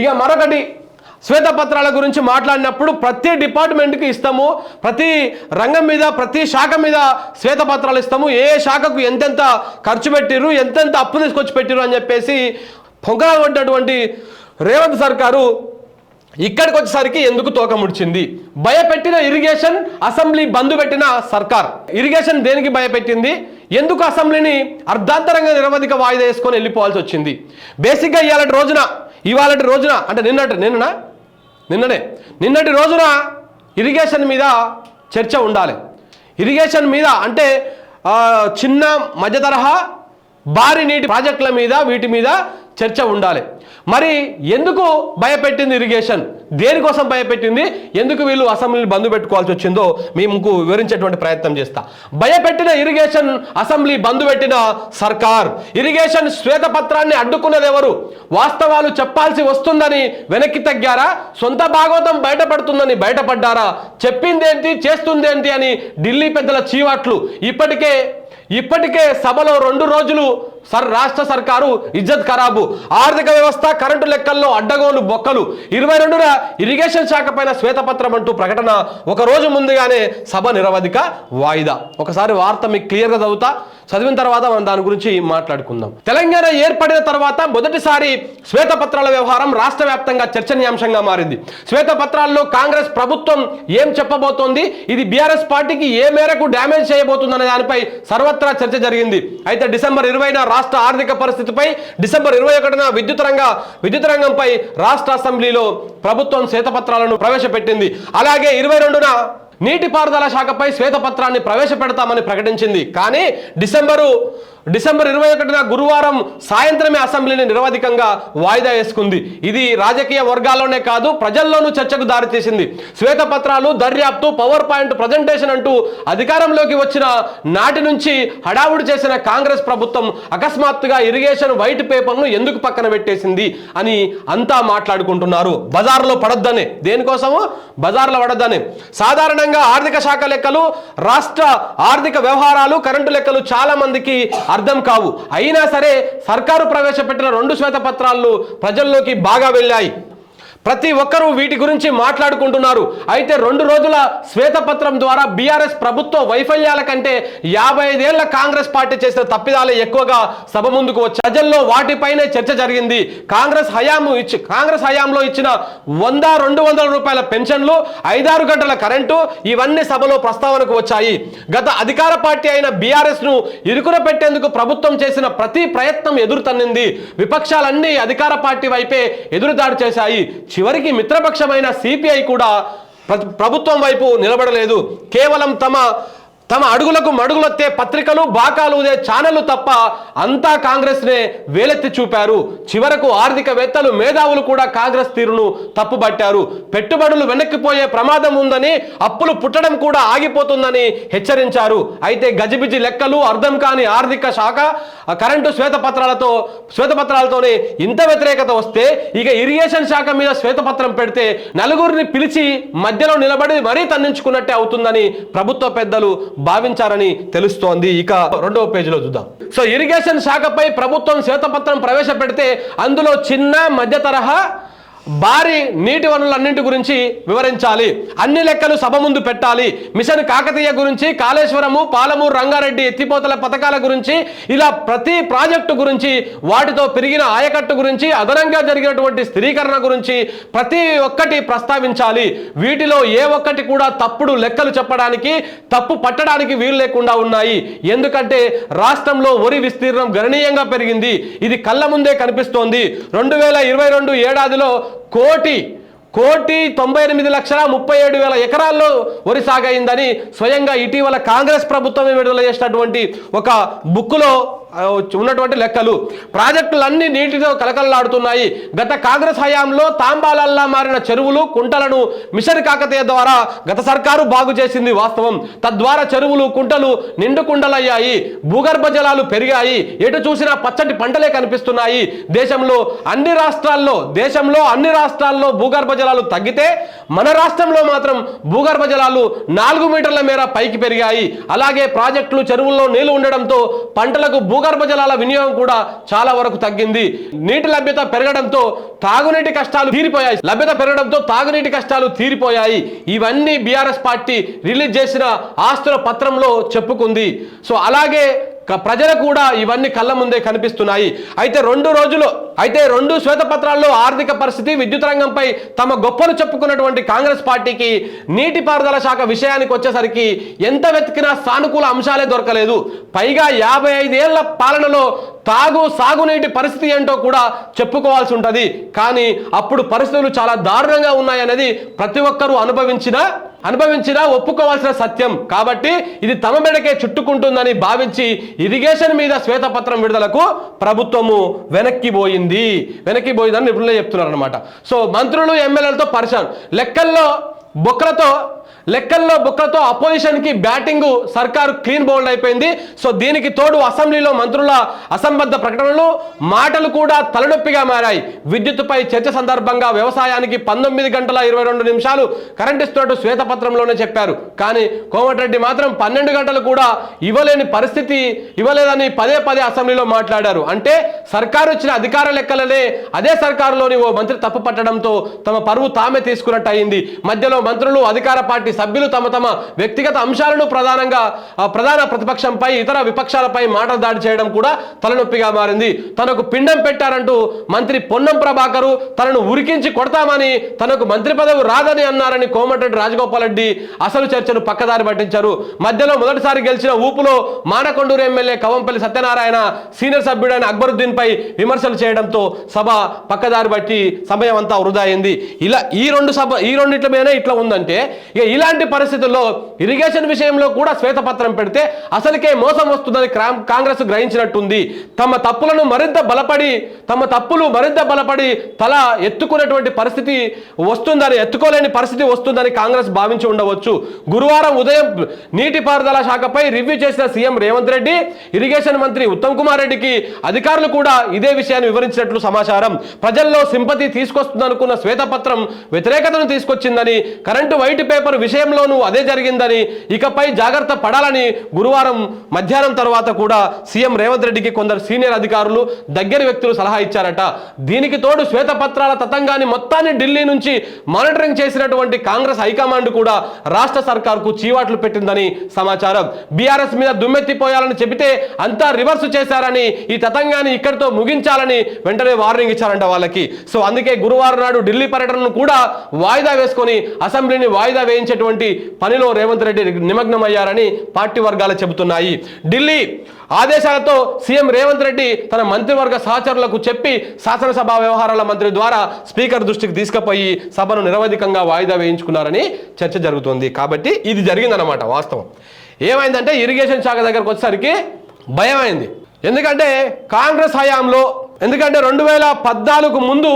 ఇక మరొకటి శ్వేతపత్రాల గురించి మాట్లాడినప్పుడు ప్రతి డిపార్ట్మెంట్కి ఇస్తాము ప్రతి రంగం మీద ప్రతి శాఖ మీద శ్వేతపత్రాలు ఇస్తాము. ఏ శాఖకు ఎంతెంత ఖర్చు పెట్టిర్రు ఎంతెంత అప్పు తీసుకొచ్చి పెట్టిర్రు అని చెప్పేసి పొంగలబడ్డటువంటి రేవంత్ సర్కారు ఇక్కడికి వచ్చేసరికి ఎందుకు తోక ముడిచింది? భయపెట్టిన ఇరిగేషన్ అసెంబ్లీ బంద్ పెట్టిన సర్కార్. ఇరిగేషన్ దేనికి భయపెట్టింది? ఎందుకు అసెంబ్లీని అర్ధాంతరంగా నిరవధిక వాయిదా వేసుకొని వెళ్ళిపోవాల్సి వచ్చింది? బేసిక్గా ఇవాళ రోజున ఇవాళ రోజున అంటే నిన్నటి నిన్ననా? నిన్ననే. నిన్నటి రోజున ఇరిగేషన్ మీద చర్చ ఉండాలి. ఇరిగేషన్ మీద అంటే చిన్న మధ్య తరహా భారీ నీటి ప్రాజెక్టుల మీద వీటి మీద చర్చ ఉండాలి. మరి ఎందుకు భయపెట్టింది ఇరిగేషన్ దేనికోసం భయపెట్టింది? ఎందుకు వీళ్ళు అసెంబ్లీని బంద్ పెట్టుకోవాల్సి వచ్చిందో మీకు వివరించేటువంటి ప్రయత్నం చేస్తా. భయపెట్టిన ఇరిగేషన్ అసెంబ్లీ బంద్ పెట్టిన సర్కార్ ఇరిగేషన్ శ్వేతపత్రాన్ని అడ్డుకున్నది ఎవరు? వాస్తవాలు చెప్పాల్సి వస్తుందని వెనక్కి తగ్గారా? సొంత భాగవతం బయటపడుతుందని బయటపడ్డారా? చెప్పిందేంటి చేస్తుందేంటి అని ఢిల్లీ పెద్దల చీవాట్లు ఇప్పటికే ఇప్పటికే సభలో రెండు రోజులు సర్ రాష్ట్ర సర్కారు ఇజ్జత్ ఖరాబు. ఆర్థిక వ్యవస్థ కరెంటు లెక్కల్లో అడ్డగోలు బొక్కలు. ఇరవై రెండున ఇరిగేషన్ శాఖ పైన శ్వేతపత్రం అంటూ ప్రకటన. ఒక రోజు ముందుగానే సభ నిరవధిక వాయిదా. ఒకసారి వార్త మీకు క్లియర్గా చదువుతా. చదివిన తర్వాత మనం దాని గురించి మాట్లాడుకుందాం. తెలంగాణ ఏర్పడిన తర్వాత మొదటిసారి శ్వేతపత్రాల వ్యవహారం రాష్ట్ర వ్యాప్తంగా చర్చనీయాంశంగా మారింది. శ్వేతపత్రాల్లో కాంగ్రెస్ ప్రభుత్వం ఏం చెప్పబోతోంది? ఇది బీఆర్ఎస్ పార్టీకి ఏ మేరకు డ్యామేజ్ చేయబోతుందనే దానిపై సర్వత్రా చర్చ జరిగింది. అయితే డిసెంబర్ ఇరవైన రాష్ట్ర ఆర్థిక పరిస్థితిపై డిసెంబర్ ఇరవై ఒకటిన విద్యుత్ రంగ విద్యుత్ రంగంపై రాష్ట్ర అసెంబ్లీలో ప్రభుత్వం శ్వేతపత్రాలను ప్రవేశపెట్టింది. అలాగే ఇరవై రెండున నీటిపారుదల శాఖపై శ్వేతపత్రాన్ని ప్రవేశపెడతామని ప్రకటించింది. కానీ డిసెంబరు డిసెంబర్ ఇరవై ఒకటిన గురువారం సాయంత్రమే అసెంబ్లీని నిరవధికంగా వాయిదా వేసుకుంది. ఇది రాజకీయ వర్గాల్లోనే కాదు ప్రజల్లోనూ చర్చకు దారితీసింది శ్వేతపత్రాలు దర్యాప్తు పవర్ పాయింట్ ప్రజెంటేషన్ అంటూ అధికారంలోకి వచ్చిన నాటి నుంచి హడావుడి చేసిన కాంగ్రెస్ ప్రభుత్వం అకస్మాత్తుగా ఇరిగేషన్ వైట్ పేపర్ను ఎందుకు పక్కన పెట్టేసింది అని అంతా మాట్లాడుకుంటున్నారు. బజార్లో పడొద్దనే. దేనికోసము? బజార్లో పడొద్దనే. సాధారణంగా ఆర్థిక శాఖ లెక్కలు రాష్ట్ర ఆర్థిక వ్యవహారాలు కరెంటు లెక్కలు చాలా మందికి అర్థం కావు. అయినా సరే సర్కారు ప్రవేశపెట్టిన రెండు శ్వేతపత్రాలు ప్రజల్లోకి బాగా వెళ్ళాయి. ప్రతి ఒక్కరూ వీటి గురించి మాట్లాడుకుంటున్నారు. అయితే రెండు రోజుల శ్వేతపత్రం ద్వారా బీఆర్ఎస్ ప్రభుత్వ వైఫల్యాల కంటే యాభై ఐదేళ్ళ కాంగ్రెస్ పార్టీ చేసిన తప్పిదాలే ఎక్కువగా సభ ముందుకు వచ్చి ప్రజల్లో వాటిపైనే చర్చ జరిగింది. కాంగ్రెస్ హయాము ఇచ్చి కాంగ్రెస్ హయాంలో ఇచ్చిన వంద రెండు వందల రూపాయల పెన్షన్లు ఐదారు గంటల కరెంటు ఇవన్నీ సభలో ప్రస్తావనకు వచ్చాయి. గత అధికార పార్టీ అయిన బీఆర్ఎస్ను ఇరుకున పెట్టేందుకు ప్రభుత్వం చేసిన ప్రతి ప్రయత్నం ఎదురు తన్నింది. విపక్షాలన్నీ అధికార పార్టీ వైపే ఎదురుదాడి చేశాయి. చివరికి మిత్రపక్షమైన సిపిఐ కూడా ప్రభుత్వం వైపు నిలబడలేదు. కేవలం తమ తమ అడుగులకు మడుగులొత్తే పత్రికలు బాకాలు ఉదే ఛానళ్ళు తప్ప అంతా కాంగ్రెస్నే వేలెత్తి చూపారు. చివరకు ఆర్థికవేత్తలు మేధావులు కూడా కాంగ్రెస్ తీరును తప్పుబట్టారు. పెట్టుబడులు వెనక్కిపోయే ప్రమాదం ఉందని అప్పులు పుట్టడం కూడా ఆగిపోతుందని హెచ్చరించారు. అయితే గజిబిజి లెక్కలు అర్థం కాని ఆర్థిక శాఖ కరెంటు శ్వేతపత్రాలతో శ్వేతపత్రాలతోనే ఇంత వ్యతిరేకత వస్తే ఇక ఇరిగేషన్ శాఖ మీద శ్వేతపత్రం పెడితే నలుగురిని పిలిచి మధ్యలో నిలబడి మరీ తన్నించుకున్నట్టే అవుతుందని ప్రభుత్వ పెద్దలు భావించారని తెలుస్తోంది. ఇక రెండవ పేజీలో చూద్దాం. సో ఇరిగేషన్ శాఖపై ప్రభుత్వం శ్వేతపత్రం ప్రవేశపెడితే అందులో చిన్న మధ్య తరహా భారీ నీటి వనరులన్నింటి గురించి వివరించాలి. అన్ని లెక్కలు సభ ముందు పెట్టాలి. మిషన్ కాకతీయ గురించి కాళేశ్వరము పాలమూరు రంగారెడ్డి ఎత్తిపోతల పథకాల గురించి ఇలా ప్రతి ప్రాజెక్టు గురించి వాటితో పెరిగిన ఆయకట్టు గురించి అదనంగా జరిగినటువంటి స్థిరీకరణ గురించి ప్రతి ఒక్కటి ప్రస్తావించాలి. వీటిలో ఏ ఒక్కటి కూడా తప్పుడు లెక్కలు చెప్పడానికి తప్పు పట్టడానికి వీలు లేకుండా ఉన్నాయి. ఎందుకంటే రాష్ట్రంలో వరి విస్తీర్ణం గణనీయంగా పెరిగింది. ఇది కళ్ళ ముందే కనిపిస్తోంది. రెండు వేల ఇరవై రెండు ఏడాదిలో కోటి కోటి తొంభై ఎనిమిది లక్షల ముప్పై ఏడు వేల ఎకరాల్లో వరి సాగైందని స్వయంగా ఇటీవల కాంగ్రెస్ ప్రభుత్వమే విడుదల చేసినటువంటి ఒక బుక్కులో ఉన్నటువంటి లెక్కలు. ప్రాజెక్టులన్నీ నీటితో కలకలలాడుతున్నాయి. గత కాంగ్రెస్ హయాంలో తాంబాలల్లా మారిన చెరువులు కుంటలను మిషన్ కాకతీయ ద్వారా గత సర్కారు బాగు చేసింది వాస్తవం. తద్వారా చెరువులు కుంటలు నిండు కుండలయ్యాయి. భూగర్భ జలాలు పెరిగాయి. ఎటు చూసినా పచ్చటి పంటలే కనిపిస్తున్నాయి. దేశంలో అన్ని రాష్ట్రాల్లో దేశంలో అన్ని రాష్ట్రాల్లో భూగర్భ జలాలు తగ్గితే మన రాష్ట్రంలో మాత్రం భూగర్భ జలాలు నాలుగు మీటర్ల మేర పైకి పెరిగాయి. అలాగే ప్రాజెక్టులు చెరువుల్లో నీళ్ళు ఉండడంతో పంటలకు భూ భూగర్భ జలాల వినియోగం కూడా చాలా వరకు తగ్గింది. నీటి లభ్యత పెరగడంతో తాగునీటి కష్టాలు తీరిపోయాయి. లభ్యత పెరగడంతో తాగునీటి కష్టాలు తీరిపోయాయి. ఇవన్నీ బీఆర్ఎస్ పార్టీ రిలీజ్ చేసిన ఆస్తుల పత్రంలో చెప్పుకుంది. సో అలాగే ప్రజలు కూడా ఇవన్నీ కళ్ళ ముందే కనిపిస్తున్నాయి. అయితే రెండు రోజులు అయితే రెండు శ్వేతపత్రాల్లో ఆర్థిక పరిస్థితి విద్యుత్ రంగంపై తమ గొప్పలు చెప్పుకున్నటువంటి కాంగ్రెస్ పార్టీకి నీటిపారుదల శాఖ విషయానికి వచ్చేసరికి ఎంత వెతికినా సానుకూల అంశాలే దొరకలేదు. పైగా యాభై ఐదేళ్ళ పాలనలో తాగు సాగునీటి పరిస్థితి ఏంటో కూడా చెప్పుకోవాల్సి ఉంటుంది. కానీ అప్పుడు పరిస్థితులు చాలా దారుణంగా ఉన్నాయనేది ప్రతి ఒక్కరూ అనుభవించిన అనుభవించినా ఒప్పుకోవాల్సిన సత్యం. కాబట్టి ఇది తమ మెడకే చుట్టుకుంటుందని భావించి ఇరిగేషన్ మీద శ్వేతపత్రం విడుదలకు ప్రభుత్వము వెనక్కి పోయింది. వెనక్కి పోయిందని నిపుణులు చెప్తున్నారు అనమాట సో మంత్రులు ఎమ్మెల్యేలతో పరిశాన్ లెక్కల్లో బొక్కలతో లెక్కల్లో బుక్కలతో అపోజిషన్కి బ్యాటింగ్ సర్కారు క్లీన్ బౌల్డ్ అయిపోయింది. సో దీనికి తోడు అసెంబ్లీలో మంత్రుల అసంబద్ధ ప్రకటనలు మాటలు కూడా తలనొప్పిగా మారాయి. విద్యుత్తుపై చర్చ సందర్భంగా వ్యవసాయానికి పంతొమ్మిది గంటల ఇరవై రెండు నిమిషాలు కరెంట్ ఇస్తున్నట్టు శ్వేతపత్రంలోనే చెప్పారు. కానీ కోమటిరెడ్డి మాత్రం పన్నెండు గంటలు కూడా ఇవ్వలేని పరిస్థితి ఇవ్వలేదని పదే పదే అసెంబ్లీలో మాట్లాడారు. అంటే సర్కారు ఇచ్చిన అధికార లెక్కలనే అదే సర్కారులోని ఓ మంత్రి తప్పు పట్టడంతో తమ పరువు తామే తీసుకున్నట్టు అయింది. మధ్యలో మంత్రులు అధికార పార్టీ సభ్యులు తమ తమ వ్యక్తిగత అంశాలను ప్రధానంగా ప్రధాన ప్రతిపక్షంపై ఇతర విపక్షాలపై మాటలు దాడి చేయడం కూడా తలనొప్పిగా మారింది. తనకు పిండం పెట్టారంటూ మంత్రి పొన్నం ప్రభాకరు తనను ఉరికించి కొడతామని తనకు మంత్రి పదవి రాదని అన్నారని కోమటిరెడ్డి రాజగోపాల్ రెడ్డి అసలు చర్చను పక్కదారి పట్టించారు. మధ్యలో మొదటిసారి గెలిచిన ఊపులో మానకొండూరు ఎమ్మెల్యే కవంపల్లి సత్యనారాయణ సీనియర్ సభ్యుడైన అక్బరుద్దీన్ పై విమర్శలు చేయడంతో సభ పక్కదారి బట్టి సమయం అంతా వృధా అయింది. ఇలా ఈ రెండు సభ ఈ రెండిట్ల మీద ఇట్లా ఉందంటే ఇక ఇలాంటి పరిస్థితుల్లో ఇరిగేషన్ విషయంలో కూడా శ్వేతపత్రం పెడితే అసలుకే మోసం వస్తుందని కాంగ్రెస్ గ్రహించినట్టుంది. తమ తప్పులను మరింత బలపడి తమ తప్పులు మరింత బలపడి తల ఎత్తుకునేటువంటి పరిస్థితి వస్తుందని ఎత్తుకోలేని పరిస్థితి వస్తుందని కాంగ్రెస్ భావించి ఉండవచ్చు. గురువారం ఉదయం నీటిపారుదల శాఖపై రివ్యూ చేసిన సీఎం రేవంత్ రెడ్డి ఇరిగేషన్ మంత్రి ఉత్తమ్ కుమార్ రెడ్డికి అధికారులు కూడా ఇదే విషయాన్ని వివరించినట్లు సమాచారం. ప్రజల్లో సింపతి తీసుకొస్తుందనుకున్న శ్వేతపత్రం వ్యతిరేకతను తీసుకొచ్చిందని కరెంటు వైట్ పేపర్ విషయంలోనూ అదే జరిగిందని ఇకపై జాగ్రత్త పడాలని గురువారం మధ్యాహ్నం తర్వాత కూడా సీఎం రేవంత్ రెడ్డికి కొందరు సీనియర్ అధికారులు దగ్గర వ్యక్తులు సలహా ఇచ్చారట. దీనికి తోడు శ్వేతపత్రాల తతంగాన్ని మొత్తాన్ని ఢిల్లీ నుంచి మానిటరింగ్ చేసినటువంటి కాంగ్రెస్ హైకమాండ్ కూడా రాష్ట్ర సర్కార్కు చీవాట్లు పెట్టిందని సమాచారం. బీఆర్ఎస్ మీద దుమ్మెత్తిపోయాలని చెబితే అంతా రివర్స్ చేశారని ఈ తతంగాన్ని ఇక్కడితో ముగించాలని వెంటనే వార్నింగ్ ఇచ్చారంట వాళ్ళకి. సో అందుకే గురువారం నాడు ఢిల్లీ పర్యటనను కూడా వాయిదా వేసుకొని అసెంబ్లీని వాయిదా వేయించేటువంటి పనిలో రేవంత్ రెడ్డి నిమగ్నమయ్యారని పార్టీ వర్గాలు చెబుతున్నాయి. ఢిల్లీ ఆదేశాలతో సీఎం రేవంత్ రెడ్డి తన మంత్రివర్గ సహచరులకు చెప్పి శాసనసభ వ్యవహారాల మంత్రి ద్వారా స్పీకర్ దృష్టికి తీసుకుపోయి సభను నిరవధికంగా వాయిదా వేయించుకున్నారని చర్చ జరుగుతుంది. కాబట్టి ఇది జరిగిందన్నమాట వాస్తవం. ఏమైందంటే ఇరిగేషన్ శాఖ దగ్గరకు వచ్చేసరికి భయం అయింది ఎందుకంటే కాంగ్రెస్ హయాంలో ఎందుకంటే రెండు వేల పద్నాలుగు ముందు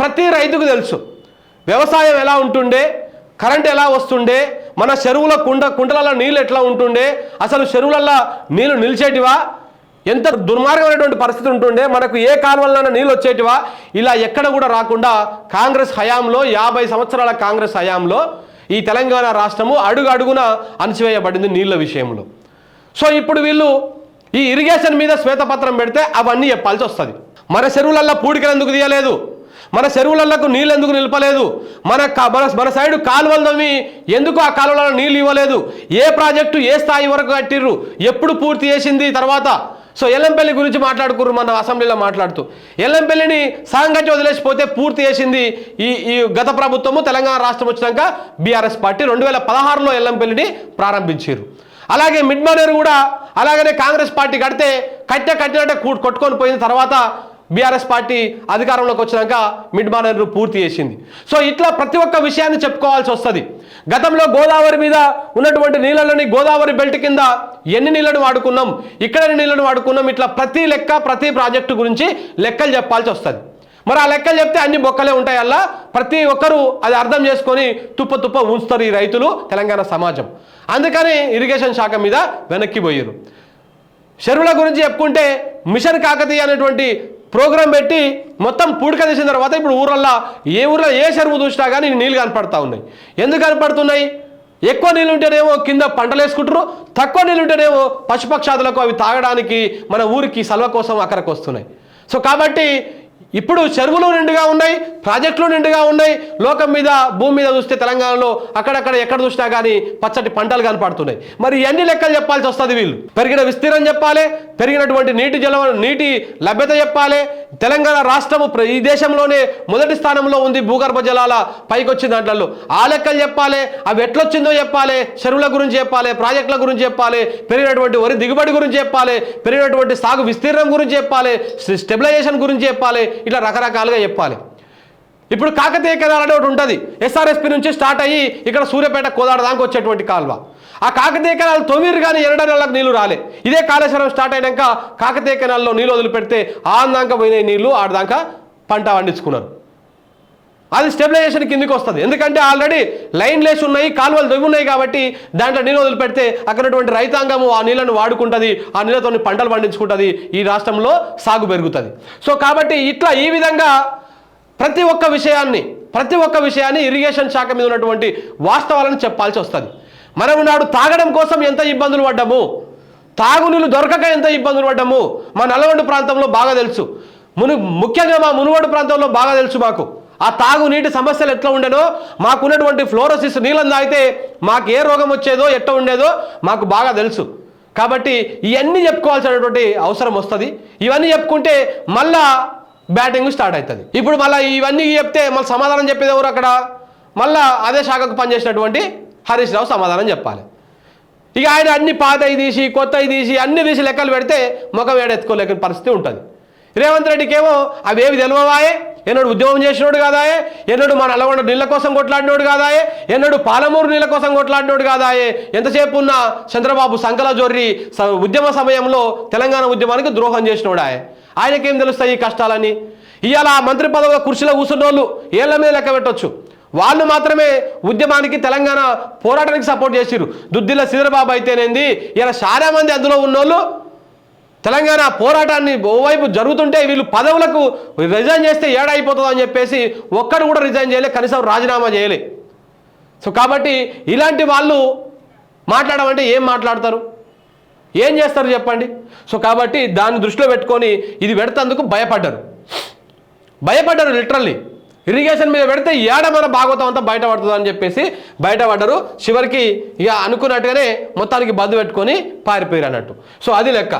ప్రతి రైతుకు తెలుసు వ్యవసాయం ఎలా ఉంటుండే కరెంట్ ఎలా వస్తుండే? మన చెరువుల కుండ కుంటలలో నీళ్ళు ఎట్లా ఉంటుండే? అసలు చెరువులలో నీళ్ళు నిలిచేటివా? ఎంత దుర్మార్గమైనటువంటి పరిస్థితి ఉంటుండే? మనకు ఏ కాలువలైనా నీళ్ళు వచ్చేటివా? ఇలా ఎక్కడ కూడా రాకుండా కాంగ్రెస్ హయాంలో యాభై సంవత్సరాల కాంగ్రెస్ హయాంలో ఈ తెలంగాణ రాష్ట్రము అడుగు అడుగున అణచివేయబడింది నీళ్ళ విషయంలో. సో ఇప్పుడు వీళ్ళు ఈ ఇరిగేషన్ మీద శ్వేతపత్రం పెడితే అవన్నీ చెప్పాల్సి వస్తుంది. మన చెరువులల్లో పూడికలు ఎందుకు తీయలేదు? మన చెరువులకు నీళ్ళు ఎందుకు నిలపలేదు? మన మన మన సైడ్ కాలువలు తవ్వి ఎందుకు ఆ కాలువలలో నీళ్ళు ఇవ్వలేదు? ఏ ప్రాజెక్టు ఏ స్థాయి వరకు కట్టిర్రు? ఎప్పుడు పూర్తి చేసింది? తర్వాత సో ఎల్లంపల్లి గురించి మాట్లాడుకుర్రు మన అసెంబ్లీలో మాట్లాడుతూ. ఎల్లంపల్లిని సాంగత్యం వదిలేసిపోతే పూర్తి చేసింది ఈ ఈ గత ప్రభుత్వము తెలంగాణ రాష్ట్రం వచ్చినాక బీఆర్ఎస్ పార్టీ రెండు వేల పదహారులో ఎల్లంపల్లిని ప్రారంభించారు అలాగే మిడ్ మానేరు కూడా అలాగనే కాంగ్రెస్ పార్టీ కడితే కట్టె కట్టినట్టే కూ- కొట్టుకొని పోయిన తర్వాత బీఆర్ఎస్ పార్టీ అధికారంలోకి వచ్చినాక మిడ్ మానర్ పూర్తి చేసింది. సో ఇట్లా ప్రతి ఒక్క విషయాన్ని చెప్పుకోవాల్సి వస్తుంది. గతంలో గోదావరి మీద ఉన్నటువంటి నీళ్ళలోని గోదావరి బెల్ట్ కింద ఎన్ని నీళ్ళను వాడుకున్నాం ఇక్కడ ఎన్ని నీళ్ళని వాడుకున్నాం ఇట్లా ప్రతి లెక్క ప్రతి ప్రాజెక్టు గురించి లెక్కలు చెప్పాల్సి వస్తుంది. మరి ఆ లెక్కలు చెప్తే అన్ని బొక్కలే ఉంటాయి అలా ప్రతి ఒక్కరూ అది అర్థం చేసుకొని తుప్ప తుప్ప ఉంచుతారు ఈ రైతులు తెలంగాణ సమాజం. అందుకని ఇరిగేషన్ శాఖ మీద వెనక్కి పోయారు చెరువుల గురించి చెప్పుకుంటే మిషన్ కాకతీయ అనేటువంటి ప్రోగ్రాం పెట్టి మొత్తం పూడిక తీసిన తర్వాత ఇప్పుడు ఊరల్లో ఏ ఊర్లో ఏ చెరువు చూసినా కానీ నీళ్ళు కనపడతా ఉన్నాయి. ఎందుకు కనపడుతున్నాయి? ఎక్కువ నీళ్ళు ఉంటేనేమో కింద పంటలు వేసుకుంటారు తక్కువ నీళ్ళు ఉంటేనేమో పశుపక్షాదులకు అవి తాగడానికి మన ఊరికి సల్వ కోసం అక్కడికి వస్తున్నాయి. సో కాబట్టి ఇప్పుడు చెరువులు నిండుగా ఉన్నాయి ప్రాజెక్టులు నిండుగా ఉన్నాయి. లోకం మీద భూమి మీద చూస్తే తెలంగాణలో అక్కడక్కడ ఎక్కడ చూసినా కానీ పచ్చటి పంటలు కనపడుతున్నాయి. మరి ఎన్ని లెక్కలు చెప్పాల్సి వస్తుంది వీళ్ళు? పెరిగిన విస్తీర్ణం చెప్పాలి పెరిగినటువంటి నీటి జల నీటి లభ్యత చెప్పాలి. తెలంగాణ రాష్ట్రము ప్ర- ఈ దేశంలోనే మొదటి స్థానంలో ఉంది భూగర్భ జలాల పైకి వచ్చిన దాంట్లో. ఆ లెక్కలు చెప్పాలి అవి ఎట్లొచ్చిందో చెప్పాలి చెరువుల గురించి చెప్పాలి ప్రాజెక్టుల గురించి చెప్పాలి పెరిగినటువంటి వరి దిగుబడి గురించి చెప్పాలి పెరిగినటువంటి సాగు విస్తీర్ణం గురించి చెప్పాలి స్టెబిలైజేషన్ గురించి చెప్పాలి ఇట్లా రకరకాలుగా చెప్పాలి. ఇప్పుడు కాకతీయ కెనాల్ అనే ఒకటి ఉంటుంది. ఎస్ఆర్ఎస్పి నుంచి స్టార్ట్ అయ్యి ఇక్కడ సూర్యపేట కోదాడ దాకా వచ్చేటువంటి కాల్వ. ఆ కాకతీయ కెనాల్ తొమ్మిది కానీ ఎరడ నెలలకు నీళ్ళు రాలే. ఇదే కాళేశ్వరం స్టార్ట్ అయినాక కాకతీయ కెనాల్లో నీళ్ళు వదిలిపెడితే ఆందాక పోయిన నీళ్ళు ఆడదాకా పంట పండించుకున్నారు. అది స్టెబిలైజేషన్ కిందికి వస్తుంది. ఎందుకంటే ఆల్రెడీ లైన్ లేసి ఉన్నాయి కాలువలు దొవి ఉన్నాయి కాబట్టి దాంట్లో నీళ్ళు వదిలిపెడితే అక్కడటువంటి రైతాంగము ఆ నీళ్ళను వాడుకుంటుంది ఆ నీళ్ళతో పంటలు పండించుకుంటుంది ఈ రాష్ట్రంలో సాగు పెరుగుతుంది. సో కాబట్టి ఇట్లా ఈ విధంగా ప్రతి ఒక్క విషయాన్ని ప్రతి ఒక్క విషయాన్ని ఇరిగేషన్ శాఖ మీద ఉన్నటువంటి వాస్తవాలను చెప్పాల్సి వస్తుంది. మనం నాడు తాగడం కోసం ఎంత ఇబ్బందులు పడ్డాము? తాగునీళ్ళు దొరకక ఎంత ఇబ్బందులు పడ్డాము? మా నల్లగొండ ప్రాంతంలో బాగా తెలుసు. మును ముఖ్యంగా మా మునుగోడు ప్రాంతంలో బాగా తెలుసు మాకు. ఆ తాగునీటి సమస్యలు ఎట్లా ఉండేనో మాకున్నటువంటి ఫ్లోరోసిస్ నీళ్ళని తాగితే మాకు ఏ రోగం వచ్చేదో ఎట్లా ఉండేదో మాకు బాగా తెలుసు. కాబట్టి ఇవన్నీ చెప్పుకోవాల్సినటువంటి అవసరం వస్తుంది. ఇవన్నీ చెప్పుకుంటే మళ్ళా బ్యాటింగ్ స్టార్ట్ అవుతుంది ఇప్పుడు మళ్ళీ ఇవన్నీ చెప్తే మళ్ళీ సమాధానం చెప్పేది ఎవరు అక్కడ? మళ్ళా అదే శాఖకు పనిచేసినటువంటి హరీష్ రావు సమాధానం చెప్పాలి. ఇక ఆయన అన్ని పాతవి తీసి కొత్తవి తీసి అన్ని తీసి లెక్కలు పెడితే ముఖం ఏడెత్తుకోలేని పరిస్థితి ఉంటుంది. రేవంత్ రెడ్డికి ఏమో అవి ఏవి ఎన్నడు ఉద్యమం చేసినోడు కాదాయే? ఎన్నడు మన నల్గొండ నీళ్ళ కోసం కొట్లాడినోడు కాదాయే? ఎన్నడు పాలమూరు నీళ్ళ కోసం కొట్లాడినోడు కాదాయే? ఎంతసేపు ఉన్న చంద్రబాబు సంకల జొర్రి స- ఉద్యమ సమయంలో తెలంగాణ ఉద్యమానికి ద్రోహం చేసినోడాయే. ఆయనకేం తెలుస్తాయి ఈ కష్టాలని ఇవాళ మంత్రి పదవుల కుర్చీలో కూర్చున్నోళ్ళు ఏళ్ళ మీద లెక్క పెట్టొచ్చు. వాళ్ళు మాత్రమే ఉద్యమానికి తెలంగాణ పోరాటానికి సపోర్ట్ చేసిరు దుద్దిల శ్రీధరబాబు అయితేనేంది? ఇలా చాలా మంది అందులో ఉన్నోళ్ళు తెలంగాణ పోరాటాన్ని ఓవైపు జరుగుతుంటే వీళ్ళు పదవులకు రిజైన్ చేస్తే ఏడైపోతుంది అని చెప్పేసి ఒక్కడు కూడా రిజైన్ చేయలే కనీసం రాజీనామా చేయలే. సో కాబట్టి ఇలాంటి వాళ్ళు మాట్లాడమంటే ఏం మాట్లాడతారు? ఏం చేస్తారు చెప్పండి? సో కాబట్టి దాన్ని దృష్టిలో పెట్టుకొని ఇది పెడతందుకు భయపడ్డారు. భయపడ్డారు లిటరల్లీ ఇరిగేషన్ మీద పెడితే ఏడ మన భాగవతం అంతా బయటపడుతుంది అని చెప్పేసి బయటపడ్డారు. చివరికి ఇక అనుకున్నట్టుగానే మొత్తానికి బద్దు పెట్టుకొని పారిపోయారు అన్నట్టు. సో అది లెక్క.